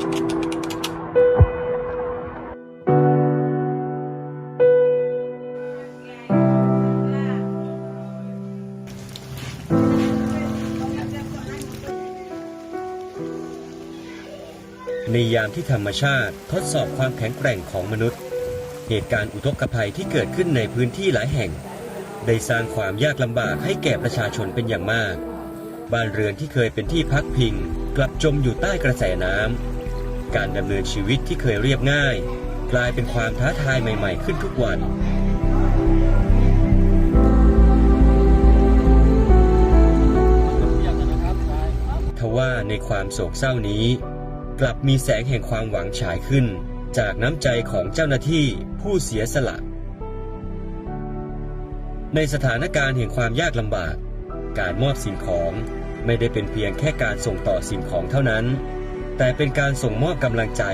ในยามที่ธรรมชาติทดสอบความแข็งแกร่งของมนุษย์ เหตุการณ์อุทกภัยที่เกิดขึ้นในพื้นที่หลายแห่ง ได้สร้างความยากลำบากให้แก่ประชาชนเป็นอย่างมาก บ้านเรือนที่เคยเป็นที่พักพิง กลับจมอยู่ใต้กระแสน้ำ การดำเนินชีวิตที่เคยเรียบง่าย กลายเป็นความท้าทายใหม่ ๆ ขึ้นทุกวันทว่าในความโศกเศร้านี้ กลับมีแสงแห่งความหวังฉายขึ้น จากน้ำใจของเจ้าหน้าที่ผู้เสียสละ ในสถานการณ์แห่งความยากลำบาก การมอบสิ่งของไม่ได้เป็นเพียงแค่การส่งต่อสิ่งของเท่านั้น แต่เป็นการส่งมอบกำลังใจ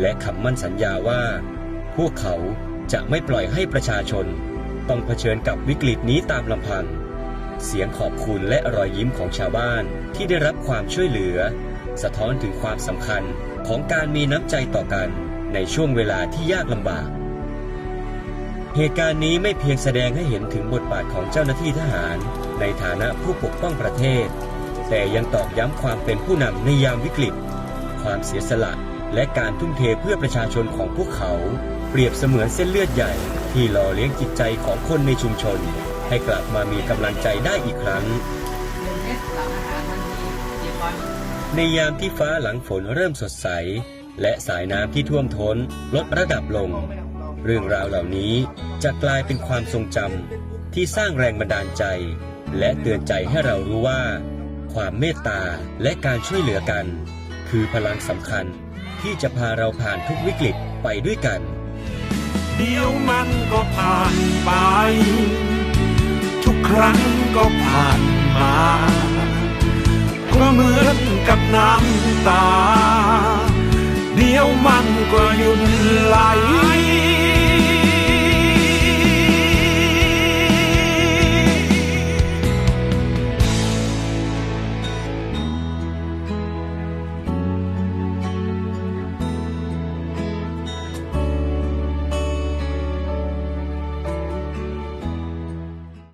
และคำมั่นสัญญาว่า พวกเขาจะไม่ปล่อยให้ประชาชน ต้องเผชิญกับวิกฤตนี้ตามลำพัง เสียงขอบคุณและรอยยิ้มของชาวบ้านที่ได้รับความช่วยเหลือ สะท้อนถึงความสำคัญของการมีน้ำใจต่อกันในช่วงเวลาที่ยากลำบาก เหตุการณ์นี้ไม่เพียงแสดงให้เห็นถึงบทบาทของเจ้าหน้าที่ทหาร ในฐานะผู้ปกป้องประเทศ แต่ยังตอกย้ำความเป็นผู้นำในยามวิกฤต ความเสียสละ และการทุ่มเทเพื่อประชาชนของพวกเขา เปรียบเสมือนเส้นเลือดใหญ่ ที่หล่อเลี้ยงจิตใจของคนในชุมชน ให้กลับมามีกำลังใจได้อีกครั้ง ในยามที่ฟ้าหลังฝนเริ่มสดใส และสายน้ำที่ท่วมท้น ลดระดับลง เรื่องราวเหล่านี้จะกลายเป็นความทรงจำที่สร้างแรงบันดาลใจ และเตือนใจให้เรารู้ว่า ความเมตตาและการช่วยเหลือกัน คือพลังสำคัญที่จะพาเราผ่านทุกวิกฤตไปด้วยกัน เดี๋ยวมันก็ผ่านไป ทุกครั้งก็ผ่านมา ก็เหมือนกับน้ำตา เดี๋ยวมันก็หยุดไหล